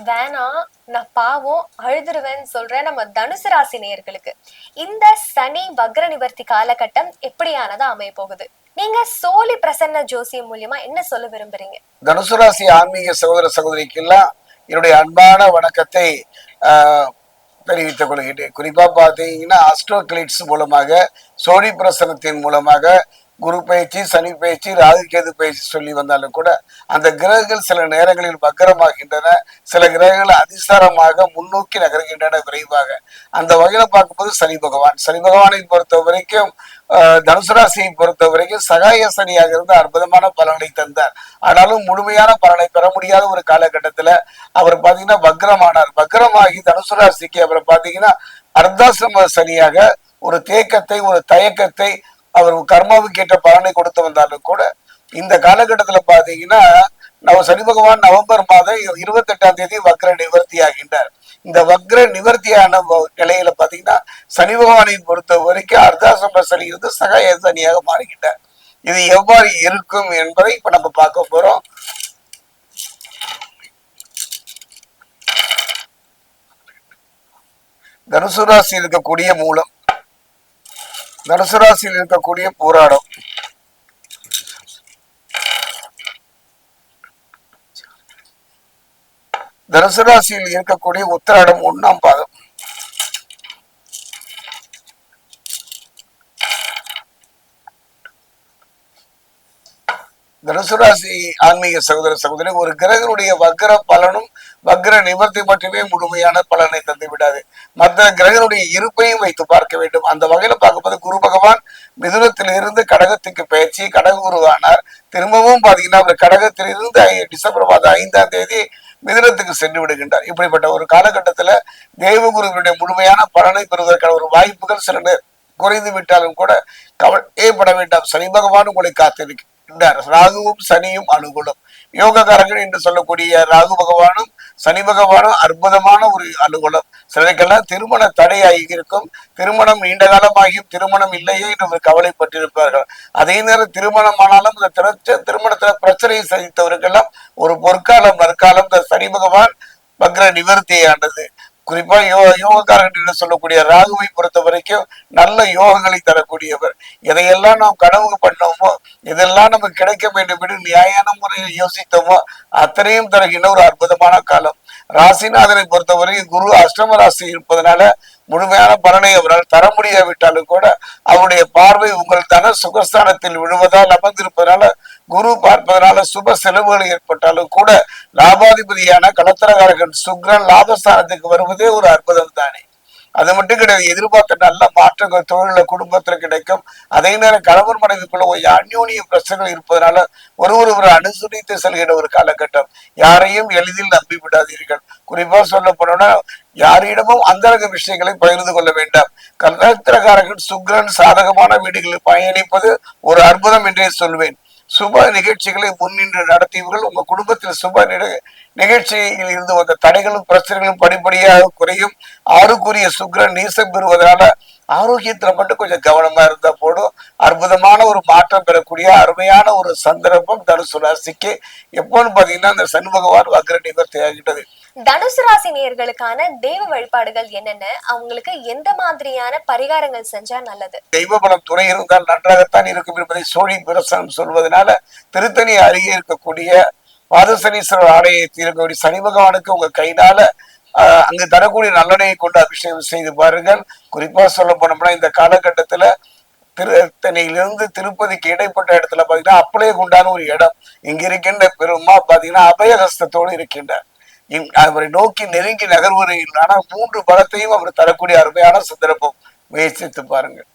வேணாம் நான் பாவம் அழுதுருவேன்னு சொல்றேன் நம்ம தனுசு ராசி நேயர்களுக்கு. இந்த சனி வக்ர நிவர்த்தி காலகட்டம் எப்படியானதா அமைய போகுது? நீங்க சோழி பிரசன்ன ஜோசியம் மூலியமா என்ன சொல்ல விரும்புறீங்க? தனுசு ராசி ஆன்மீக சகோதர சகோதரிக்கெல்லாம் என்னுடைய அன்பான வணக்கத்தை ஆஹ், தெரிவித்துக் கொள்கிறேன் குறிப்பா பாத்தீங்கன்னா அஸ்ட்ரோ கிளிட்ஸ் மூலமாக சோழி பிரசனத்தின் மூலமாக குரு பயிற்சி சனி பயிற்சி ராகு கேது பயிற்சி சொல்லி வந்தாலும் கூட அந்த கிரகங்கள் சில நேரங்களில் வக்கரமாகின்றன. சில கிரகங்கள் அதிசாரமாக முன்னோக்கி நகர்கின்றன விரைவாக. அந்த வகையில பார்க்கும்போது சனி பகவான். சனி பகவானை பொறுத்த வரைக்கும் தனுசு ராசியை பொறுத்த வரைக்கும் சகாய சனியாக இருந்து அற்புதமான பலனை தந்தார். ஆனாலும் முழுமையான பலனை பெற முடியாத ஒரு காலகட்டத்துல அவர் பாத்தீங்கன்னா வக்ரமானார் வக்ரமாகி தனுசு ராசிக்கு அவரை பாத்தீங்கன்னா அர்த்தாசிரம சனியாக ஒரு தேக்கத்தை ஒரு தயக்கத்தை அவர் கர்மாவுக்கு ஏற்ற பலனை கொடுத்து வந்தாலும் கூட இந்த காலகட்டத்துல பாத்தீங்கன்னா நம்ம சனி பகவான் நவம்பர் மாதம் இருபத்தி எட்டாம் தேதி வக்ர நிவர்த்தி ஆகின்றார். இந்த வக்ர நிவர்த்தியான வ- நிலையில பாத்தீங்கன்னா சனி பகவானை பொறுத்த வரைக்கும் அர்த்தாசிரம சனி இருந்து சகாய சனியாக மாறுகின்றார் இது எவ்வாறு இருக்கும் என்பதை இப்ப நம்ம பார்க்க போறோம். தனுசு ராசி இருக்கக்கூடிய மூலம் தனுசு ராசியில் இருக்கக்கூடிய போராடம். தனுசு ராசியில் இருக்கக்கூடிய உத்திராடம் ஒண்ணாம் பாதம். தனுசுராசி ஆன்மீக சகோதர சகோதரி ஒரு கிரகனுடைய வக்கர பலனும் வக்ர நிவர்த்தி மட்டுமே முழுமையான பலனை தந்து விடாது. மற்ற கிரகனுடைய இருப்பையும் வைத்து பார்க்க வேண்டும். அந்த வகையில பார்க்கும்போது குரு பகவான் மிதுனத்திலிருந்து கடகத்துக்கு பயிற்சி கடக குருவானார். திரும்பவும் பாத்தீங்கன்னா அவர் கடகத்திலிருந்து டிசம்பர் மாதம் ஐந்தாம் தேதி மிதுனத்துக்கு சென்று விடுகின்றார். இப்படிப்பட்ட ஒரு காலகட்டத்துல தேவகுருவினுடைய முழுமையான பலனை பெறுவதற்கான ஒரு வாய்ப்புகள் சில நேர் குறைந்து விட்டாலும் கூட கவலைப்பட வேண்டாம். சனி பகவான் உங்களை காத்திருக்கின்றார். ராகுவும் சனியும் அனுகூலம். யோகக்காரர்கள் என்று சொல்லக்கூடிய ராகு பகவானும் சனி பகவானும் அற்புதமான ஒரு அனுகூலம் சிலருக்கெல்லாம் திருமண தடையாகி இருக்கும். திருமணம் நீண்ட காலமாகியும் திருமணம் இல்லையே என்று கவலைப்பட்டிருப்பார்கள். அதே நேரம் திருமணம் ஆனாலும் இந்த திறச்ச திருமணத்துல பிரச்சனையை சந்தித்தவருக்கெல்லாம் ஒரு பொற்காலம் நற்காலம் இந்த சனி பகவான் நிவர்த்தியை நிவர்த்தியானது. குறிப்பா யோ யோகக்காரர்கள் என்று சொல்லக்கூடிய ராகுவை பொறுத்த வரைக்கும் நல்ல யோகங்களை தரக்கூடியவர். எதையெல்லாம் நாம் கனவு பண்ணோமோ இதெல்லாம் நமக்கு கிடைக்க வேண்டும் என்று நியாயான முறையில் யோசித்தோமோ அத்தனையும் தருகின்ற ஒரு அற்புதமான காலம். ராசிநாதனை பொறுத்தவரைக்கும் குரு அஷ்டம ராசி இருப்பதனால முழுமையான பலனை அவரால் தர முடியாவிட்டாலும் கூட அவருடைய பார்வை உங்கள் தன சுகஸ்தானத்தில் விழுவதால் அமர்ந்திருப்பதனால குரு பார்ப்பதனால சுப செலவுகள் ஏற்பட்டாலும் கூட லாபாதிபதியான கலத்தரகாரகன் சுக்ரன் லாபஸ்தானத்துக்கு வருவதே ஒரு அற்புதம் தானே. அது மட்டும் கிடையாது எதிர்பார்த்த நல்ல மாற்றங்கள் தொழில குடும்பத்துல கிடைக்கும். அதே நேரம் கணவன் மனைவிக்குள்ள ஒரு அந்யோனிய பிரச்சனைகள் இருப்பதனால ஒரு ஒரு அனுசரித்து செல்கிற ஒரு காலகட்டம். யாரையும் எளிதில் நம்பி விடாதீர்கள். குறிப்பா சொல்ல போனோம்னா யாரிடமும் அந்தரக விஷயங்களை பகிர்ந்து கொள்ள வேண்டாம். கலத்திரகாரகன் சுக்ரன் சாதகமான வீடுகளில் பயணிப்பது ஒரு அற்புதம் என்றே சொல்வேன். சுப நிகழ்ச்சிகளை முன்னின்று நடத்தியவர்கள் உங்க குடும்பத்தில் சுப நிகழ்ச்சியில் இருந்து வந்த தடைகளும் பிரச்சனைகளும் படிப்படியாக குறையும். ஆறுக்குரிய சுக்ரன் நீசம் பெறுவதனால ஆரோக்கியத்துல மட்டும் கொஞ்சம் கவனமா இருந்தா போடும் அற்புதமான ஒரு மாற்றம் பெறக்கூடிய அருமையான ஒரு சந்தர்ப்பம் தனுசு ராசிக்கு. எப்போன்னு பாத்தீங்கன்னா இந்த சனி பகவான் வக்ர நிவர்த்தி தனுசு ராசி நேர்களுக்கான தெய்வ வழிபாடுகள் என்னென்ன? அவங்களுக்கு எந்த மாதிரியான பரிகாரங்கள் செஞ்சா நல்லது? தெய்வ பலம் துணை இருந்தால் நன்றாகத்தான் இருக்கும் என்பதை சோழி பிரசனம் சொல்வதனால திருத்தணி அருகே இருக்கக்கூடிய பாதசனீஸ்வரர் ஆலயத்தில் இருக்கக்கூடிய சனி பகவானுக்கு உங்க கையினால அங்கு தரக்கூடிய நல்லெண்ணெயை கொண்டு அபிஷேகம் செய்து பாருங்கள். குறிப்பா சொல்ல போனோம்னா இந்த காலகட்டத்துல திருத்தணியிலிருந்து திருப்பதிக்கு இடைப்பட்ட இடத்துல பாத்தீங்கன்னா அப்படியே உண்டான ஒரு இடம். இங்க இருக்கின்ற பெருமா பாத்தீங்கன்னா அபயஹஸ்தத்தோடு இருக்கின்றார். அவரை நோக்கி நெருங்கி நகர்வதில் ஆனால் மூன்று பலத்தையும் அவர் தரக்கூடிய அருமையான சந்தர்ப்பம். முயற்சித்து பாருங்கள்.